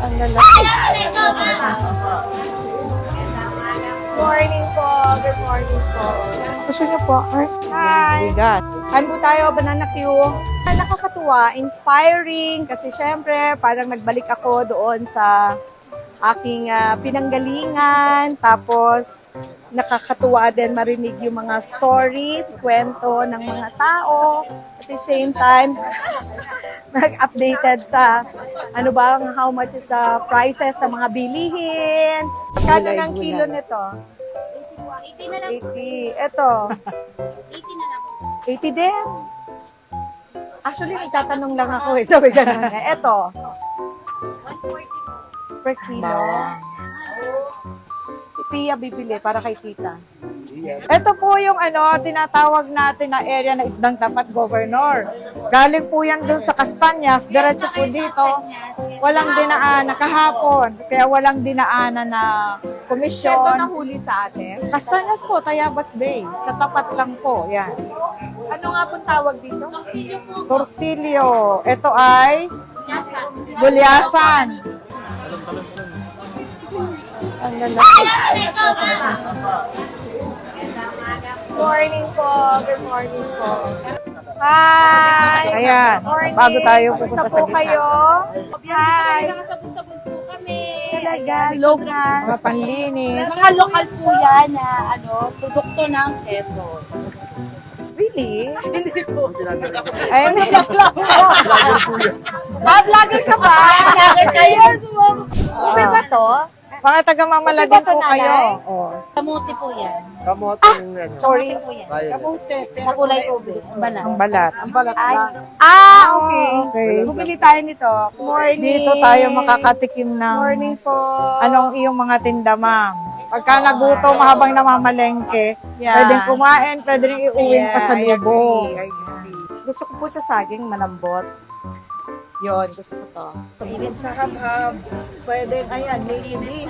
Ang lalaki. Morning po. Good morning po. Gusto niyo po? Ay, Hi. bigat. Kain po tayo, Banana Q. Ah, Nakakatuwa, inspiring, kasi syempre, parang nagbalik ako doon sa aking ah, pinanggalingan. Tapos, nakakatuwa din marinig yung mga stories, kwento ng mga tao. At the same time, nag-updated sa ano ba, how much is the prices ng mga bilihin. Kano ng kilo nito? 80 na lang. 80. Ito, 80 na lang. 80 din. Actually, nagtatanong lang ako eh. Sabi ganun eh. Ito, 140 per kilo. Si Pia bibili para kay tita. Ito po yung ano, tinatawag natin na area na isdang tapat governor. Galing po yan dun sa Castanyas, diretso po dito. Walang dinaanan kahapon, kaya walang dinaanan na Ito komisyon. nahuli sa atin. Castanyas po, Tayabas Bay. Sa tapat lang po, yan. Ano nga pong tawag dito? Torsilyo po. Torsilyo. Ito ay Lasa. Gulyasan. Ang lalaki. Morning po. Good morning po. Hi! Ayan, Morning. bago tayo pupunta po sa gitna. kayo? Hi! Nakasabon-sabon po kami. Talaga, local. Mga panlinis. Mga lokal po yan na ano, produkto ng Quezon. Really? Hindi po. Ay, may bakla. Ah, vlogger ka ba? Yes, ma'am. Ube ba to? Mga taga Mamaladin Ito ba po kayo. Oh. Kamuti po yan. Sorry. po yan. Sa kulay ube. Bala. Ang balat. Ay. Ah, okay. Okay. Bumili tayo nito. Morning. Dito tayo makakatikim ng Morning po. anong iyong mga tinda, ma'am. Pagka nagutom habang namamalengke, Yeah. pwedeng kumain, pwede rin iuwin pa sa I lubong. agree, I agree. Gusto ko po sa saging malambot. Yon, gusto ko to. Init sa kabhab. Pwede, ayan, may hindi.